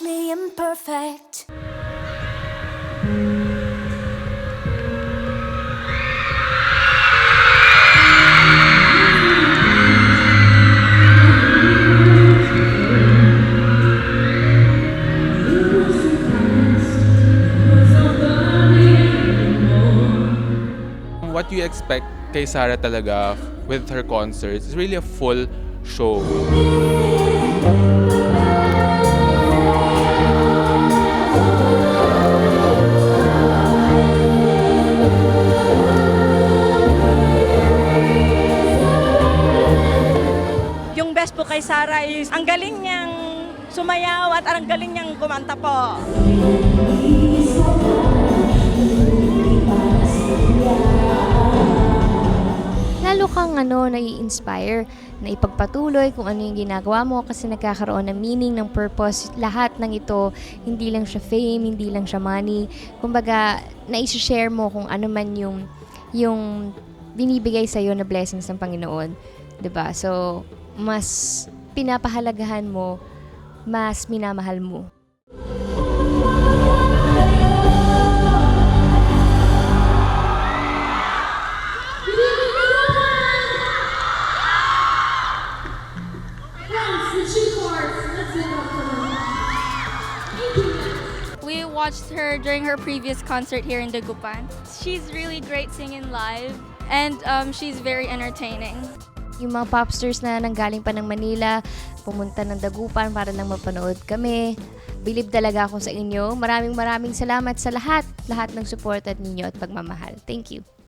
me imperfect. What do you expect kay Sarah talaga with her concerts is really a full show. Yung best po kay Sarah is ang galing niyang sumayaw at ang galing niyang kumanta po. lalo kang ano, nai-inspire na ipagpatuloy kung ano yung ginagawa mo kasi nagkakaroon ng meaning, ng purpose. Lahat ng ito, hindi lang siya fame, hindi lang siya money. Kumbaga, naisi-share mo kung ano man yung, yung binibigay sa'yo na blessings ng Panginoon. 'Di ba So, mas pinapahalagahan mo, mas minamahal mo. We watched her during her previous concert here in Dagupan. She's really great singing live and um, she's very entertaining. Yung mga popsters na nanggaling pa ng Manila, pumunta ng Dagupan para lang mapanood kami. Bilib talaga ako sa inyo. Maraming maraming salamat sa lahat, lahat ng support at ninyo at pagmamahal. Thank you.